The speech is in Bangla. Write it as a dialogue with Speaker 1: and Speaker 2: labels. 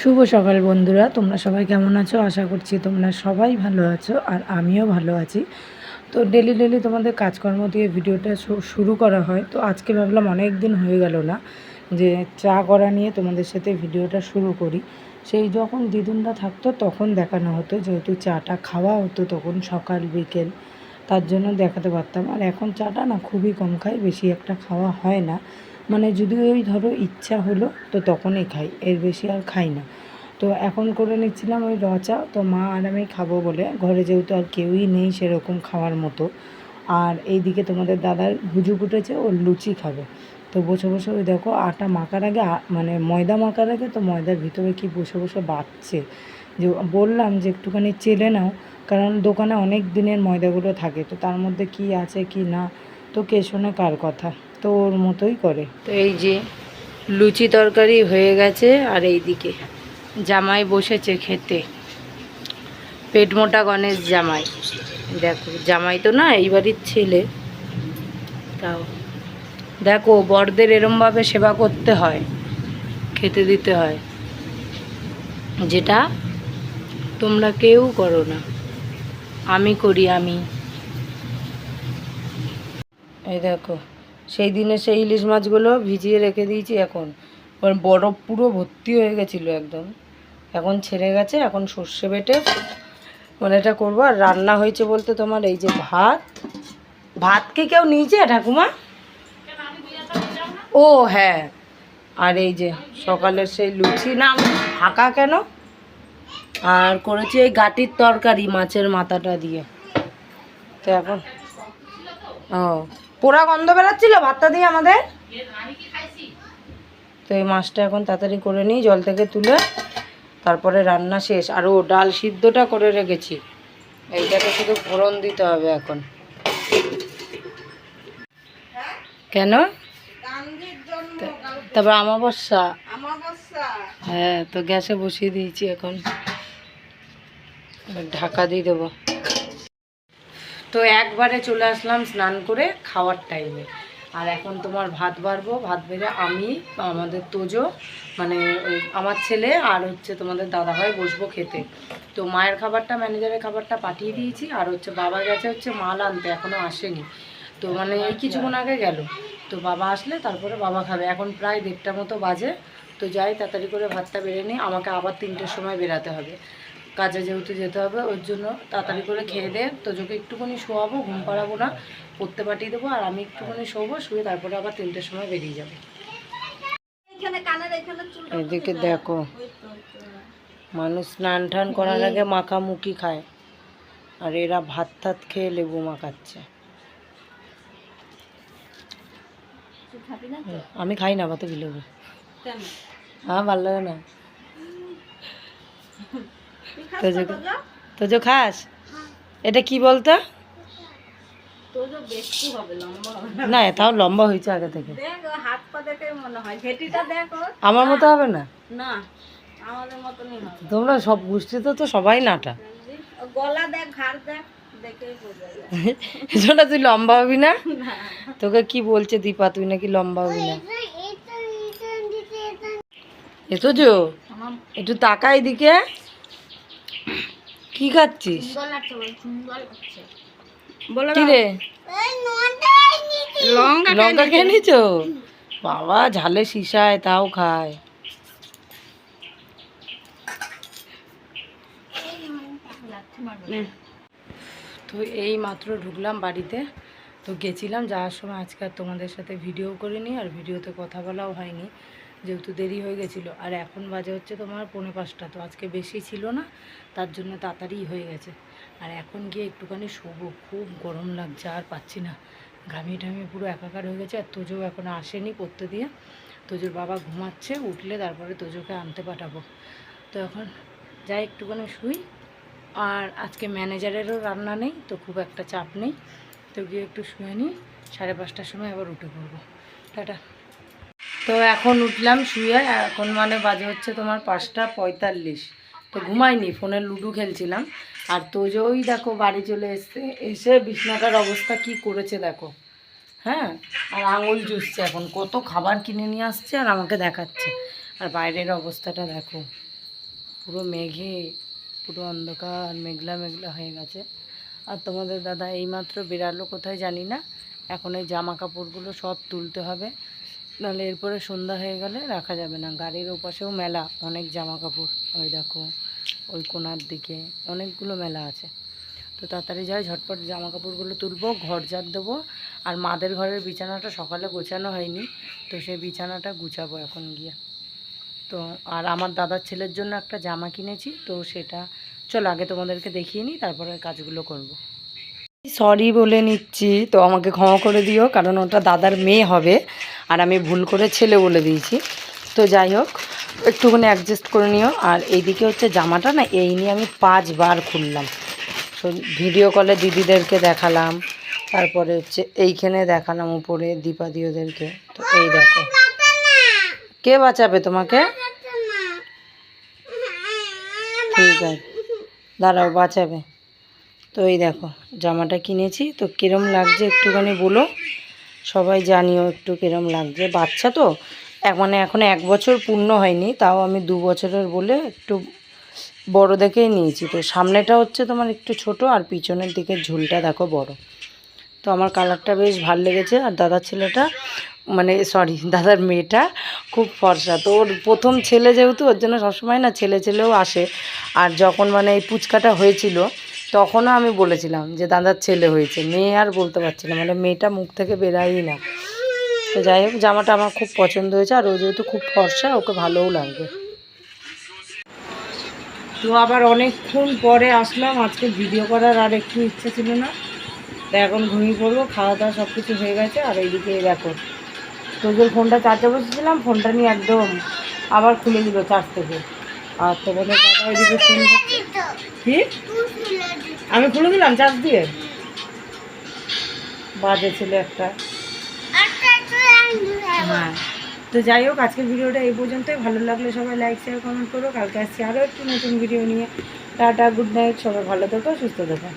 Speaker 1: শুভ সকাল বন্ধুরা, তোমরা সবাই কেমন আছো? আশা করছি তোমরা সবাই ভালো আছো আর আমিও ভালো আছি। তো ডেলি ডেলি তোমাদের কাজকর্ম দিয়ে ভিডিওটা শুরু করা হয়। তো আজকে ভাবলাম অনেক দিন হয়ে গেল না যে চা করা নিয়ে তোমাদের সাথে ভিডিওটা শুরু করি। সেই যখন দিদুনটা থাকতো তখন দেখানো হতো, যেহেতু চাটা খাওয়া হতো তখন সকাল, বিকেল, তার জন্য দেখাতে পারতাম। আর এখন চাটা না খুবই কম খাই বেশি একটা খাওয়া হয় না। মানে যদি ওই ধরো ইচ্ছা হলো, তো তখনই খাই, এর বেশি আর খাই না। তো এখন করে নিচ্ছিলাম ওই রচা তো মা আর আমি খাব বলে, ঘরে যেহেতু আর কেউই নেই সেরকম খাওয়ার মতো। আর এইদিকে তোমাদের দাদার ভুজু ফুটেছে, ও লুচি খাবে। তো বসে বসে ওই দেখো আটা মাখার আগে মানে ময়দা মাখার আগে, তো ময়দার ভিতরে কি বসে বসে বাড়ছে যে বললাম যে একটুখানি চেলে নাও, কারণ দোকানে অনেক দিনের ময়দাগুলো থাকে, তো তার মধ্যে কি আছে কি না, তো কে শোনে কার কথা। তো ওর মতোই করে। তো এই যে লুচি তরকারি হয়ে গেছে আর এই দিকে জামাই বসেছে খেতে। পেট মোটা গণেশ জামাই। দেখো, জামাই তো না, এই বাড়ির ছেলে। তাও। দেখো, বড়দের এরমভাবে সেবা করতে হয়, খেতে দিতে হয়। যেটা তোমরা কেউ করো না। আমি করি, আমি। এই দেখো সেই দিনে সেই ইলিশ মাছগুলো ভিজিয়ে রেখে দিয়েছি এখন। বরফ পুরো ভর্তি হয়ে গেছিল একদম। এখন ছেড়ে গেছে, এখন সর্ষে বেটে মানে এটা করব। আর রান্না হয়েছে বলতে তোমার এই যে ভাত। ভাত কি কেউ নিয়েছে ঠাকুমা? ও হ্যাঁ। আর এই যে সকালের সেই লুচি, না ফাঁকা কেন? আর করেছি এই গাটির তরকারি মাছের মাথাটা দিয়ে। তো এখন ও। পোড়া গন্ধ বেরাচ্ছিল ভাতটা দিয়ে আমাদের? তো এই মাছটা এখন তাড়াতাড়ি করে নিই, জল থেকে তুলে তারপরে রান্না শেষ। আর ও ডাল সিদ্ধটা করে রেখেছি। এইটাকে শুধু ফোড়ন দিতে হবে এখন। কেন? তারপর আমাবস্যা হ্যাঁ তো গ্যাসে বসিয়ে দিয়েছি এখন। ঢাকা দিয়ে দেবো। তো একবারে চলে আসলাম স্নান করে খাওয়ার টাইমে আর এখন তোমার ভাত বাড়বো, ভাত বেড়ে আমি, আমাদের তোজো মানে আমার ছেলে আর হচ্ছে তোমাদের দাদাভাই বসবো খেতে। তো মায়ের খাবারটা ম্যানেজারের খাবারটা পাঠিয়ে দিয়েছি, আর হচ্ছে বাবা গেছে হচ্ছে মাল আনতে এখনও আসেনি। তো মানে এই কিছুক্ষণ আগে গেল। তো বাবা আসলে তারপরে বাবা খাবে। এখন প্রায় দেড়টা মতো বাজে। তো যাই, তাড়াতাড়ি করে ভাতটা বেড়ে নিই। আমাকে আবার তিনটের সময় বেরাতে হবে। কাজে যেহেতু যেতে হবে ওর জন্য তাড়াতাড়ি করে খেয়ে দে। তোজোকে একটুখানি শোয়াবো ঘুম পাড়াবো না পড়তে পাঠিয়ে দেবো আর আমি একটুখানি শোবো শুয়ে তারপরে আবার তিনটের সময় বেরিয়ে যাব। এদিকে দেখো মানুষ স্নান টান করার আগে মাখামুখি খায় আর এরা ভাত টাত খেয়ে লেবু মাখাচ্ছে। আমি খাই না ভাতে লেবু? হ্যাঁ ভালো লাগে না। তোজো তোজো খাস এটা কি বলতো? না। তাও লম্বা হয়েছে আগে থেকে।
Speaker 2: হাত পা দেখে মনে হয়। ঘেটিটা দেখো
Speaker 1: আমার মতো হবে না?
Speaker 2: না আমাদের মতনই হবে।
Speaker 1: তোমরা সব গোষ্ঠীতে তো সবাই নাটা।
Speaker 2: গলা দেখ ঘাড় দেখ
Speaker 1: এজন্য তুই লম্বা হবি না? তোকে কি বলছে দীপা তুই নাকি লম্বা হবি না? এতো যো
Speaker 2: আমার
Speaker 1: একটু তাকা এদিকে কি খাচ্ছিস?
Speaker 2: লঙ্কা
Speaker 1: খেয়ে নিছো বাবা ঝালে শিশায় তাও খায়। তো এই মাত্র ঢুকলাম বাড়িতে। তো গেছিলাম যাওয়ার সময় আজকে আর তোমাদের সাথে ভিডিও করিনি আর ভিডিওতে কথা বলাও হয়নি। যেহেতু দেরি হয়ে গেছিল। আর এখন বাজে হচ্ছে তোমার পৌনে পাঁচটা, তো আজকে বেশি ছিল না, তার জন্য তাড়াতাড়ি হয়ে গেছে। আর এখন গিয়ে একটুখানি শোবো, খুব গরম লাগছে, আর পাচ্ছি না। ঘামিয়ে টামিয়ে পুরো একাকার হয়ে গেছে, আর তোজো এখন আসেনি পড়তে দিয়ে। তোজোর বাবা ঘুমাচ্ছে, উঠলে তারপরে তোজোকে আনতে পাঠাবো। তো এখন যাই, একটুখানি শুই। আর আজকে ম্যানেজারেরও রান্না নেই, তো খুব একটা চাপ নেই। তো গিয়ে একটু শুয়ে নিই, সাড়ে পাঁচটার সময় আবার উঠে পড়ব। টাটা। তো এখন উঠলাম শুয়ে, এখন মানে বাজে হচ্ছে তোমার পাঁচটা পঁয়তাল্লিশ। তো ঘুমাইনি, ফোনে লুডো খেলছিলাম। আর তোজো ওই দেখো বাড়ি চলে এসছে, এসে বিছনাটার অবস্থা কি করেছে দেখো। হ্যাঁ? আর আঙুল জুসছে এখন, কত খাবার কিনে নিয়ে আসছে আর আমাকে দেখাচ্ছে। আর বাইরের অবস্থাটা দেখো, পুরো মেঘে, পুরো অন্ধকার, মেঘলা মেঘলা হয়ে গেছে। আর তোমাদের দাদা এইমাত্র বেরালো কোথায় জানি না, এখন এই জামা কাপড়গুলো সব তুলতে হবে। নাহলে এরপরে সন্ধ্যা হয়ে গেলে রাখা যাবে না। গাড়ির ওপাশেও মেলা, অনেক জামা কাপড় ওই দেখো, ওই কোনার দিকে অনেকগুলো মেলা আছে। তো তাড়াতাড়ি যাই, ঝটপট জামা কাপড়গুলো তুলবো ঘর ঝাড় দেবো। আর মাদের ঘরের বিছানাটা সকালে গোছানো হয়নি, তো সেই বিছানাটা গুছাবো এখন গিয়ে। তো আর আমার দাদার ছেলের জন্য একটা জামা কিনেছি, তো সেটা চলো আগে তোমাদেরকে দেখিয়ে নিই, তারপরে কাজগুলো করব। সরি বলে নিচ্ছি, তো আমাকে ক্ষমা করে দিও, কারণ ওটা দাদার মেয়ে হবে। আর আমি ভুল করে ছেলে বলে দিয়েছি। তো যাই হোক, একটুখানি অ্যাডজাস্ট করে নিও। আর এইদিকে হচ্ছে জামাটা না, এই নিয়ে আমি পাঁচবার খুললাম। তো ভিডিও কলে দিদিদেরকে দেখালাম, তারপরে হচ্ছে এইখানে দেখালাম উপরে দীপাদিওদেরকে। তো এই দেখো। কে বাঁচাবে তোমাকে? ঠিক আছে। দাঁড়াও, বাঁচাবে। তো এই দেখো, জামাটা কিনেছি। তো কিরম লাগছে একটুখানি বলো। সবাই জানিও একটু কিরম লাগছে। বাচ্চা তো মানে এখন এক বছর পূর্ণ হয়নি, তাও আমি দু বছরের বলে একটু বড় দেখেই নিয়েছি। তো সামনেটা হচ্ছে তোমার একটু ছোট আর পিছনের দিকে ঝুলটা দেখো বড়। তো আমার কালারটা বেশ ভালো লেগেছে আর দাদার ছেলেটা মানে সরি দাদার মেয়েটা খুব ফর্সা। তো ওর প্রথম ছেলে যেহেতু, ওর জন্য সবসময় না ছেলে ছেলেও আসে। আর যখন মানে এই পুচকাটা হয়েছিল তখনও আমি বলেছিলাম যে, দাদার ছেলে হয়েছে। মেয়ে আর বলতে পারছি না মানে মেয়েটা মুখ থেকে বেরাই না। তো যাই হোক, জামাটা আমার খুব পছন্দ হয়েছে, আর ও যেহেতু খুব ফর্সা, ওকে ভালোও লাগবে। তো আবার অনেকক্ষণ পরে আসলাম, আজকে ভিডিও করার আর একটু ইচ্ছে ছিল না। তো এখন ঘুমিয়ে পড়ব, খাওয়া দাওয়া সব কিছু হয়ে গেছে, আর এইদিকে এই দেখো, তোদের ফোনটা চার্জে বসেছিলাম, ফোনটা নিয়ে একদম আবার খুলে দিল চার্জ থেকে। আর তোমাদের দাদা ওইদিকে ফোন। কি? আমি খুলে দিলাম চার্জ দিয়ে? বাজে ছিল একটা। হ্যাঁ। তো যাই হোক আজকের ভিডিওটা এই পর্যন্তই। ভালো লাগলে সবাই লাইক শেয়ার কমেন্ট করো। কালকে আসছি আরও একটু নতুন ভিডিও নিয়ে। টাটা গুড নাইট সবাই ভালো থেকো সুস্থ থেকো।